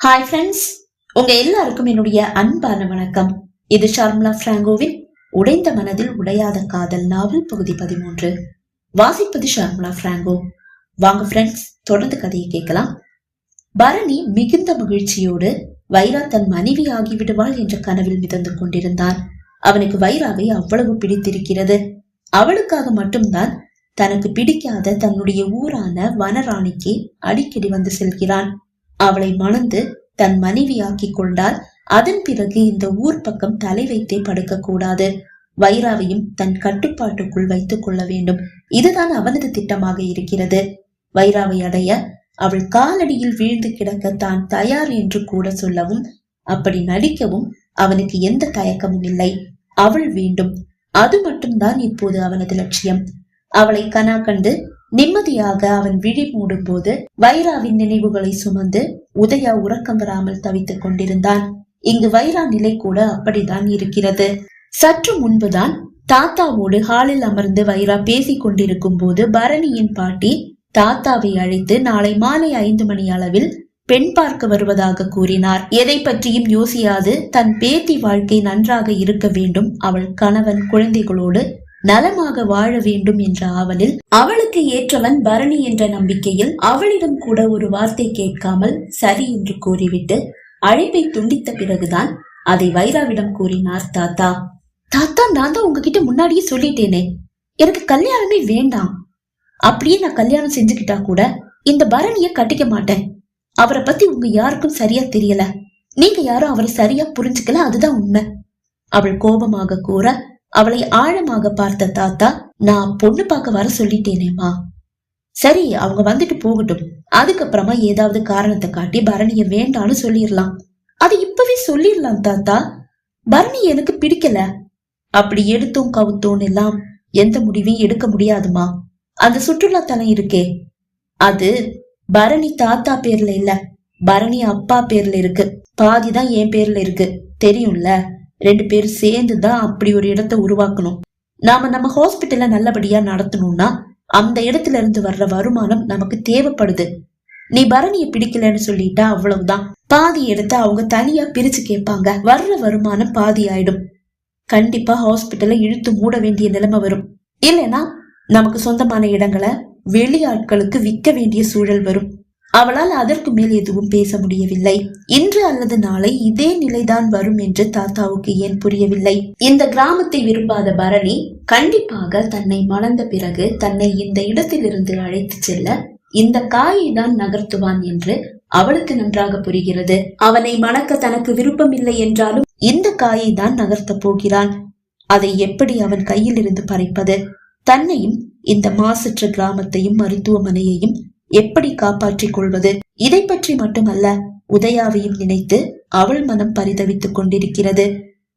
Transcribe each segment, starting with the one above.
Hi friends உங்க எல்லாருக்கும் என்னுடைய அன்பான வணக்கம். இது ஷர்மிளா பிராங்கோவின் உடைந்த மனதில் உடையாத காதல் நாவல் பகுதி பதிமூன்று. வாசிப்பது ஷார்முலா பிராங்கோ. வாங்க ஃப்ரெண்ட்ஸ் தொடர்ந்து கதையை கேட்கலாம். பரணி மிகுந்த மகிழ்ச்சியோடு வைரா தன் மனைவி ஆகிவிடுவாள் என்ற கனவில் மிதந்து கொண்டிருந்தான். அவனுக்கு வைராவை அவ்வளவு பிடித்திருக்கிறது. அவளுக்காக மட்டும்தான் தனக்கு பிடிக்காத தன்னுடைய ஊரான வனராணிக்கு அடிக்கடி வந்து செல்கிறான். அவளை மணந்து தன் மனைவியாக்கிக் கொண்டால் அதன் பிறகு இந்த ஊர் பக்கம் தலை வைத்தே படுக்க கூடாது. வைராவையும் தன் கட்டுப்பாட்டுக்குள் வைத்துக் கொள்ள வேண்டும். இதுதான் அவனது திட்டமாக இருக்கிறது. வைராவை அடைய அவள் காலடியில் வீழ்ந்து கிடக்க தான் தயார் என்று கூட சொல்லவும் அப்படி நடிக்கவும் அவனுக்கு எந்த தயக்கமும் இல்லை. அவள் வேண்டும். அது மட்டும்தான் இப்போது அவனது லட்சியம். அவளை கனா கண்டு நிம்மதியாக அவன் விழி மூடும் போது வைராவின் நினைவுகளை சுமந்து உதயா உறக்கம் வராமல் தவித்துக் கொண்டிருந்தான். இங்கு வைரா நிலை கூட அப்படிதான் இருக்கிறது. சற்று முன்புதான் தாத்தாவோடு ஹாலில் அமர்ந்து வைரா பேசிக் கொண்டிருக்கும் போது பரணியின் பாட்டி தாத்தாவை அழைத்து நாளை மாலை ஐந்து மணி அளவில் பெண் பார்க்க வருவதாக கூறினார். எதை பற்றியும் யோசியாது. தன் பேத்தி வாழ்க்கை நன்றாக இருக்க வேண்டும். அவள் கணவன் குழந்தைகளோடு நலமாக வாழ வேண்டும் என்ற ஆவலில் அவளுக்கு ஏற்றவன் பரணி என்ற நம்பிக்கையில் அவளிடம் கூட ஒரு வார்த்தை கேட்காமல் சரி என்று கூறிவிட்டு அழைப்பை துண்டித்த பிறகுதான் அதை வைராவிடம் கூறினார் தாத்தா. தாத்தா நான் தான் உங்ககிட்ட முன்னாடியே சொல்லிட்டேனே. எனக்கு கல்யாணமே வேண்டாம். அப்படியே நான் கல்யாணம் செஞ்சுக்கிட்டா கூட இந்த பரணிய கட்டிக்க மாட்டேன். அவரை பத்தி உங்க யாருக்கும் சரியா தெரியல. நீங்க யாரும் அவரை சரியா புரிஞ்சுக்கல அதுதான் உண்மை. அவள் கோபமாக கூற அவளை ஆழமாக பார்த்த தாத்தா நான் பொண்ணு பார்க்க வர சொல்லிட்டேனேமா சரி அவங்க வந்துட்டு போகட்டும். அதுக்கப்புறமா ஏதாவது காரணத்தை காட்டி பரணிய வேண்டான்னு சொல்லிடலாம் அது இப்பவே சொல்லிடலாம் தாத்தா. பரணி எனக்கு பிடிக்கல. அப்படி எடுத்தோம் கவுத்தோம் எல்லாம் எந்த முடிவையும் எடுக்க முடியாதுமா அந்த சுற்றுலா தலம் இருக்கே. அது பரணி தாத்தா பேர்ல இல்ல. பரணி அப்பா பேர்ல இருக்கு. பாதிதான் என் பேர்ல இருக்கு. தெரியும்ல? ரெண்டு பேரும் சேர்ந்து தான் அப்படி ஒரு இடத்த உருவாக்கணும். நாம நம்ம ஹாஸ்பிட்டலை நல்லபடியா நடத்தணும்னா அந்த இடத்துல இருந்து வர்ற வருமானம் நமக்கு தேவைப்படுது. நீ பரணிய பிடிக்கலன்னு சொல்லிட்டா அவ்வளவுதான். பாதி எடுத்து அவங்க தனியா பிரிச்சு கேட்பாங்க. வர்ற வருமானம் பாதி ஆயிடும். கண்டிப்பா ஹாஸ்பிட்டலை இழுத்து மூட வேண்டிய நிலைமை வரும். இல்லைன்னா நமக்கு சொந்தமான இடங்களை வெளியாட்களுக்கு விற்க வேண்டிய சூழல் வரும். அவளால் அதற்கு மேல் எதுவும் பேச முடியவில்லை. இன்று அல்லது நாளை இதே நிலைதான் வரும் என்று தாத்தாவுக்கு ஏன் புரியவில்லை? இந்த கிராமத்தை விரும்பாத பரணி கண்டிப்பாக தன்னை மணந்த பிறகு தன்னை இந்த இடத்திலிருந்து அழைத்து செல்ல இந்த காயை தான் நகர்த்துவான் என்று அவளுக்கு நன்றாக புரிகிறது. அவனை மணக்க தனக்கு விருப்பமில்லை என்றாலும் இந்த காயை தான் நகர்த்த போகிறான். அதை எப்படி அவன் கையில் இருந்து பறிப்பது? தன்னையும் இந்த மாசற்ற கிராமத்தையும் மருத்துவமனையையும் எப்படி காப்பாற்றிக் கொள்வது? இதை பற்றி மட்டுமல்ல உதயாவையும் நினைத்து அவள் மனம் பரிதவித்துக் கொண்டிருக்கிறது.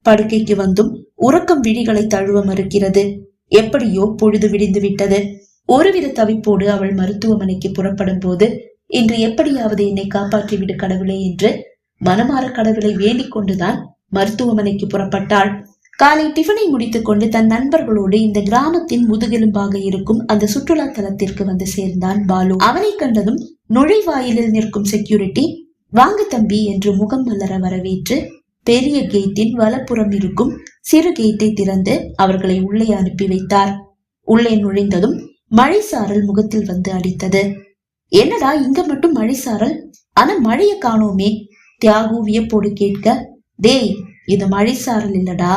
படுக்கைக்கு வந்தும் உறக்கம் விழிகளை தழுவ மறுக்கிறது. எப்படியோ பொழுது விடிந்து விட்டது. ஒருவித தவிப்போடு அவள் மருத்துவமனைக்கு புறப்படும் போது இன்று எப்படியாவது என்னை காப்பாற்றி விடு கடவுளே என்று மனமாற கடவுளை வேண்டிக் கொண்டுதான் மருத்துவமனைக்கு புறப்பட்டாள். காலை டிஃபனை முடித்துக்கொண்டு தன் நண்பர்களோடு இந்த கிராமத்தின் முதுகெலும்பாக இருக்கும் அந்த சுற்றுலா தலத்திற்கு வந்து சேர்ந்தான் பாலு. அவனை கண்டதும் நுழைவாயிலில் நிற்கும் செக்யூரிட்டி வாங்க தம்பி என்று முகம் மலர வரவேற்று பெரிய கேட்டின் வலப்புறம் இருக்கும் சிறு கேட்டை திறந்து அவர்களை உள்ளே அனுப்பி வைத்தார். உள்ளே நுழைந்ததும் மழை சாரல் முகத்தில் வந்து அடித்தது. என்னடா இங்க மட்டும் மழை சாரல்? ஆனா மழைய காணோமே. தியாகு வியப்போடு கேட்க டேய் இது மழை சாரல் இல்லடா.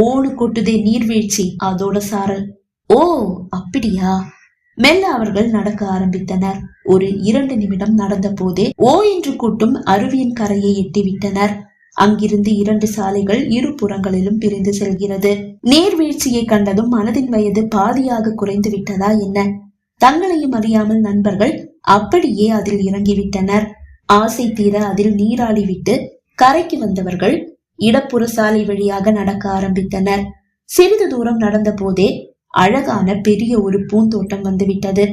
ஓடு கொட்டுதே நீர்வீழ்ச்சி. அதோட சாரல் ஓ அப்படியா? மெல்ல அவர்கள் நடக்க ஆரம்பித்தனர். ஒரு இரண்டு நிமிடம் நடந்த போதே ஓ என்று கூட்டும் அருவியின் கரையை எட்டிவிட்டனர். அங்கிருந்து இரண்டு சாலைகள் இரு புறங்களிலும் பிரிந்து செல்கிறது. நீர்வீழ்ச்சியை கண்டதும் மனதின் வயது பாதியாக குறைந்து விட்டதா என்ன? தங்களையும் அறியாமல் நண்பர்கள் அப்படியே அதில் இறங்கிவிட்டனர். ஆசை தீர அதில் நீராடிவிட்டு கரைக்கு வந்தவர்கள் இடப்புற சாலை வழியாக நடக்க ஆரம்பித்தனர். சிறிது தூரம் நடந்த போதே அழகான பெரிய ஒரு பூந்தோட்டம் வந்துவிட்டது.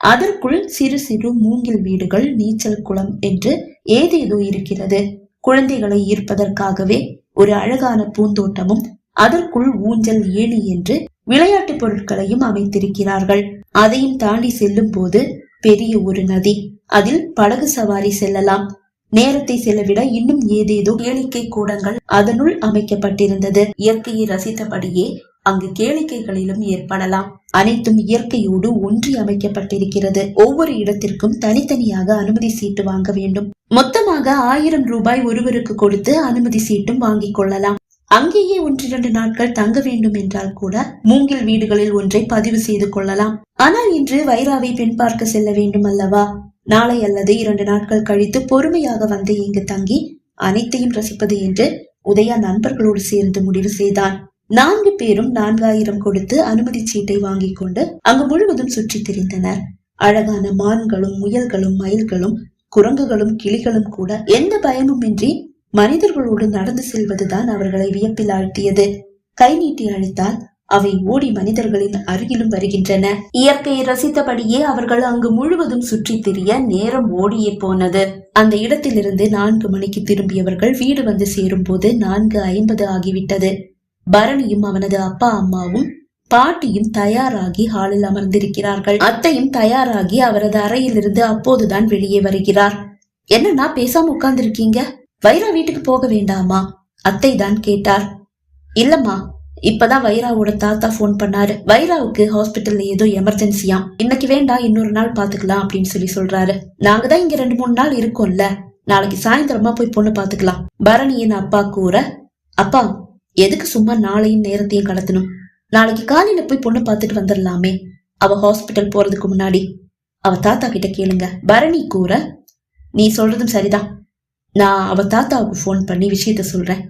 அதற்குள் சிறு சிறு மூங்கில் வீடுகள் நீச்சல் குளம் என்று ஏதேதோ இருக்கிறது. குழந்தைகளை ஈர்ப்பதற்காகவே ஒரு அழகான பூந்தோட்டமும் அதற்குள் ஊஞ்சல் ஏணி என்று விளையாட்டு பொருட்களையும் அமைத்திருக்கிறார்கள். அதையும் தாண்டி செல்லும் போது பெரிய ஒரு நதி அதில் படகு சவாரி செல்லலாம். நேரத்தை செலவிட இன்னும் ஏதேதோ கேளிக்கை கூடங்கள் அதனுள் அமைக்கப்பட்டிருந்தது. இயற்கையை ரசித்தபடியே அங்கு கேளிக்கைகளிலும் ஏற்படலாம். அனைத்தும் இயற்கையோடு ஒன்றி அமைக்கப்பட்டிருக்கிறது. ஒவ்வொரு இடத்திற்கும் தனித்தனியாக அனுமதி சீட்டு வாங்க வேண்டும். மொத்தமாக ஆயிரம் ரூபாய் ஒருவருக்கு கொடுத்து அனுமதி சீட்டும் வாங்கிக் கொள்ளலாம். அங்கேயே ஒன்றிரண்டு நாட்கள் தங்க வேண்டும் என்றால் கூட மூங்கில் வீடுகளில் ஒன்றை பதிவு செய்து கொள்ளலாம். ஆனால் இன்று வைராவை பெண் பார்க்க செல்ல வேண்டும் அல்லவா? நாளை அல்லது இரண்டு நாட்கள் கழித்து பொறுமையாக வந்து இங்கு தங்கி அனைத்தையும் ரசிப்பது என்று உதயா நண்பர்களோடு சேர்ந்து முடிவு செய்தான். நான்கு பேரும் நான்காயிரம் கொடுத்து அனுமதி சீட்டை வாங்கிக் கொண்டு அங்கு முழுவதும் சுற்றி திரிந்தனர். அழகான மான்களும் முயல்களும் மயில்களும் குரங்குகளும் கிளிகளும் கூட எந்த பயமுமின்றி மனிதர்களோடு நடந்து செல்வதுதான் அவர்களை வியப்பில் ஆழ்த்தியது. கை நீட்டி அழைத்தால் அவை ஓடி மனிதர்களின் அருகிலும் வருகின்றன. இயற்கையை ரசித்தபடியே அவர்கள் அங்கு முழுவதும் சுற்றி திரிய நேரம் ஓடியே போனது. அந்த இடத்திலிருந்து நான்கு மணிக்கு திரும்பியவர்கள் வீடு வந்து சேரும் போது நான்கு ஐம்பது ஆகிவிட்டது. பரணியும் அவனது அப்பா அம்மாவும் பாட்டியும் தயாராகி ஹாலில் அமர்ந்திருக்கிறார்கள். அத்தையும் தயாராகி அவரது அறையிலிருந்து அப்போதுதான் வெளியே வருகிறார். என்னன்னா பேசாம உட்கார்ந்திருக்கீங்க? வைரா வீட்டுக்கு போக வேண்டாமா? அத்தை தான் கேட்டார். இல்லம்மா இப்பதான் வைராவோட தாத்தா ஃபோன் பண்ணாரு. வைராவுக்கு ஹாஸ்பிட்டல்ல ஏதோ எமர்ஜென்சியா இன்னைக்கு வேண்டாம் இன்னொரு நாள் பாத்துக்கலாம் அப்படின்னு சொல்லி சொல்றாரு. நாங்க தான் இங்க ரெண்டு மூணு நாள் இருக்கோம்ல. நாளைக்கு சாயந்தரமா போய் பொண்ணு பாத்துக்கலாம். பரணியின் அப்பா கூற அப்பா எதுக்கு சும்மா நாளையும் நேரத்தையும் கடத்தணும்? நாளைக்கு காலையில போய் பொண்ணு பார்த்துட்டு வந்துடலாமே அவ ஹாஸ்பிட்டல் போறதுக்கு முன்னாடி. அவ தாத்தா கிட்ட கேளுங்க. பரணி கூற நீ சொல்றதும் சரிதான். நான் அவ தாத்தாவுக்கு ஃபோன் பண்ணி விஷயத்த சொல்றேன்.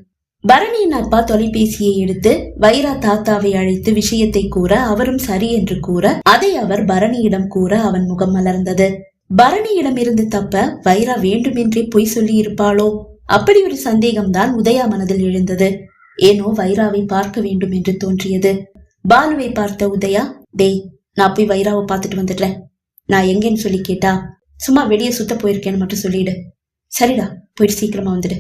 பரணியின் அப்பா தொலைபேசியை எடுத்து வைரா தாத்தாவை அழைத்து விஷயத்தை கூற அவரும் சரி என்று கூற அதை அவர் பரணியிடம் கூற அவன் முகம் மலர்ந்தது. பரணியிடம் இருந்து தப்ப வைரா வேண்டுமென்றே பொய் சொல்லி இருப்பாளோ அப்படி ஒரு சந்தேகம்தான் உதயா மனதில் எழுந்தது. ஏனோ வைராவை பார்க்க வேண்டும் என்று தோன்றியது. பாலுவை பார்த்த உதயா டேய் நான் போய் வைராவை பார்த்துட்டு வந்துடுறேன். நான் எங்கேன்னு சொல்லி கேட்டா சும்மா வெளியே சுத்த போயிருக்கேன்னு மட்டும் சொல்லிடு. சரிடா போயிட்டு சீக்கிரமா வந்துடு.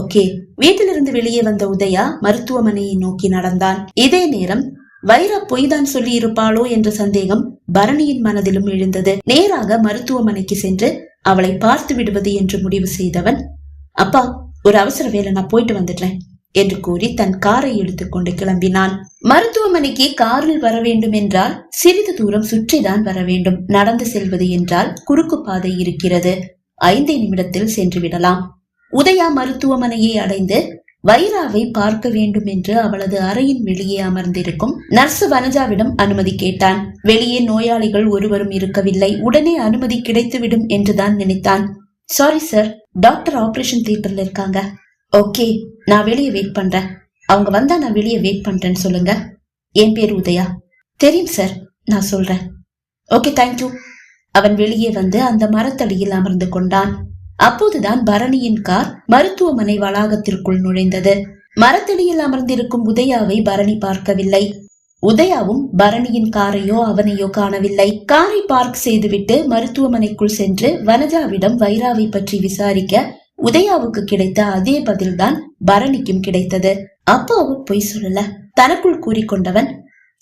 ஓகே. வீட்டிலிருந்து வெளியே வந்த உதயா மருத்துவமனையை நோக்கி நடந்தான். இதே நேரம் வைரா பொய்தான் சொல்லி இருப்பாளோ என்ற சந்தேகம் பரணியின் மனதிலும் எழுந்தது. நேராக மருத்துவமனைக்கு சென்று அவளை பார்த்து விடுவது என்று முடிவு செய்தவன் அப்பா ஒரு அவசர வேலை நான் போயிட்டு வந்துடுறேன் என்று கூறி தன் காரை எடுத்துக்கொண்டு கிளம்பினான். மருத்துவமனைக்கு காரில் வர வேண்டும் என்றால் சிறிது தூரம் சுற்றிதான் வர வேண்டும். நடந்து செல்வது என்றால் குறுக்கு பாதை இருக்கிறது. ஐந்தே நிமிடத்தில் சென்று விடலாம். உதயா மருத்துவமனையை அடைந்து வைராவை பார்க்க வேண்டும் என்று அவளது அறையின் வெளியே அமர்ந்திருக்கும் நர்ஸ் வனஜாவிடம் அனுமதி கேட்டான். வெளியே நோயாளிகள் ஒருவரும் இருக்கவில்லை. உடனே அனுமதி கிடைத்துவிடும் என்றுதான் நினைத்தான். சாரி சார் டாக்டர் ஆபரேஷன் தியேட்டர்ல இருக்காங்க. ஓகே நான் வெளியே வெயிட் பண்றேன். அவங்க வந்தா நான் வெளியே வெயிட் பண்றேன்னு சொல்லுங்க. என் பேர் உதயா. தெரியும் சார் நான் சொல்றேன். ஓகே தேங்க்யூ அவன் வெளியே வந்து அந்த மரத்தடியில் அமர்ந்து கொண்டான். அப்போதுதான் பரணியின் கார் மருத்துவமனை வளாகத்திற்குள் நுழைந்தது. மரத்தடியில் அமர்ந்திருக்கும் உதயாவை பரணி பார்க்கவில்லை. உதயாவும் பரணியின் காரையோ அவனையோ காணவில்லை. காரை பார்க் செய்துவிட்டு மருத்துவமனைக்குள் சென்று வனஜாவிடம் வைராவை பற்றி விசாரிக்க உதயாவுக்கு கிடைத்த அதே பதில்தான் பரணிக்கும் கிடைத்தது. அப்போ அவ பொய் சொல்லல. தனக்குள் கூறிக்கொண்டவன்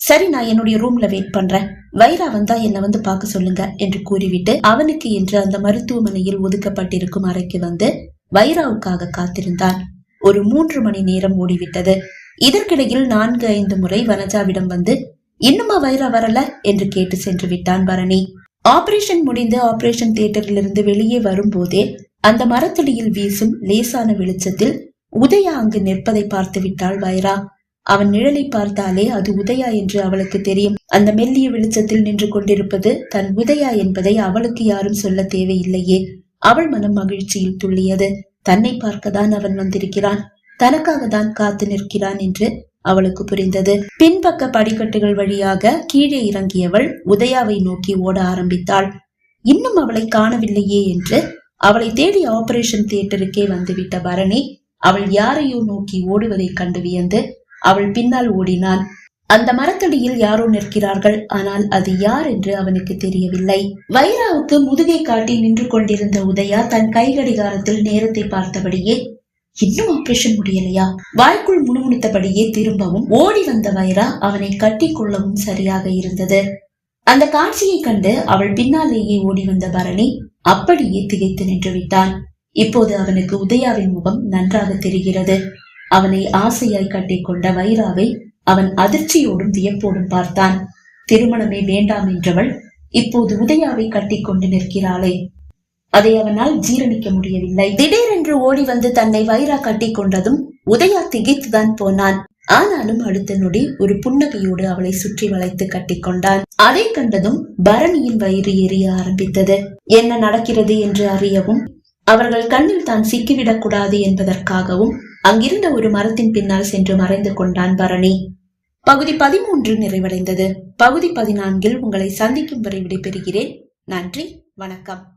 சரி நான் என்னுடைய ரூம்ல வெயிட் பண்றேன். வைரா வந்தா என்ன வந்து பார்க்க சொல்லுங்க என்று கூறிவிட்டு அவனுக்கு என்று அந்த மருத்துவமனையில் ஒதுக்கப்பட்டிருக்கும் அறைக்கு வந்து வைராவுக்காக காத்திருந்தான். ஒரு மூன்று மணி நேரம் ஓடிவிட்டது. இதற்கிடையில் நான்கு ஐந்து முறை வனஜாவிடம் வந்து இன்னுமா வைரா வரல? என்று கேட்டு சென்று விட்டான் பரணி. ஆபரேஷன் முடிந்து ஆபரேஷன் தியேட்டரிலிருந்து வெளியே வரும்போதே அந்த மரத்தடியில் வீசும் லேசான வெளிச்சத்தில் உதயா அங்கு நிற்பதை பார்த்து விட்டாள் வைரா. அவன் நிழலை பார்த்தாலே அது உதயா என்று அவளுக்கு தெரியும். அந்த மெல்லிய வெளிச்சத்தில் நின்று கொண்டிருப்பது தன் உதயா என்பதை அவளுக்கு யாரும் சொல்ல தேவையில்லையே. அவள் மனம் மகிழ்ச்சியில் துள்ளியது. தன்னை பார்க்கதான் அவன் வந்திருக்கிறான். தனக்காக தான் காத்து நிற்கிறான் என்று அவளுக்கு புரிந்தது. பின்பக்க படிக்கட்டுகள் வழியாக கீழே இறங்கியவள் உதயாவை நோக்கி ஓட ஆரம்பித்தாள். இன்னும் அவளை காணவில்லையே என்று அவளை தேடி ஆபரேஷன் தியேட்டருக்கே வந்துவிட்ட பரணி அவள் யாரையோ நோக்கி ஓடுவதை கண்டு வியந்து அவள் பின்னால் ஓடினான். அந்த மரத்தடியில் யாரோ நிற்கிறார்கள். ஆனால் அது யார் என்று அவனுக்கு தெரியவில்லை. வைராவுக்கு முதுகை காட்டி நின்று கொண்டிருந்த உதயா தன் கை கடிகாரத்தில் நேரத்தை பார்த்தபடியே இன்னும் ஆபரேஷன் முடியலையா? வாய்க்குள் முணுமுணுத்தபடியே திரும்பவும் ஓடி வந்த வைரா அவனை கட்டி கொள்ளவும் சரியாக இருந்தது. அந்த காட்சியை கண்டு அவள் பின்னாலேயே ஓடி வந்த பரணி அப்படியே திகைத்து நின்று விட்டான். இப்போது அவனுக்கு உதயாவின் முகம் நன்றாக தெரிகிறது. அவனை ஆசையாய் கட்டிக்கொண்ட வைராவை அவன் அதிர்ச்சியோடும் வியப்போடும் பார்த்தான். திருமணமே வேண்டாம் என்றவள் இப்போது உதயாவை கட்டிக்கொண்டு நிற்கிறாளே. அதை அவனால் ஜீரணிக்க முடியவில்லை. திடீரென்று ஓடி வந்து தன்னை வைரா கட்டிக் கொண்டதும் உதயா திகைத்துதான் போனான். ஆனாலும் அடுத்த நொடி ஒரு புன்னகையோடு அவளை சுற்றி வளைத்து கட்டிக்கொண்டான். அதை கண்டதும் பரணியின் வயிறு எரிய ஆரம்பித்தது. என்ன நடக்கிறது என்று அறியவும் அவர்கள் கண்ணில் தான் சிக்கிவிடக் கூடாது என்பதற்காகவும் அங்கிருந்த ஒரு மரத்தின் பின்னால் சென்று மறைந்து கொண்டான் பரணி. பகுதி பதிமூன்று நிறைவடைந்தது. பகுதி பதினான்கில் உங்களை சந்திக்கும் வரை விடைபெறுகிறேன். நன்றி. வணக்கம்.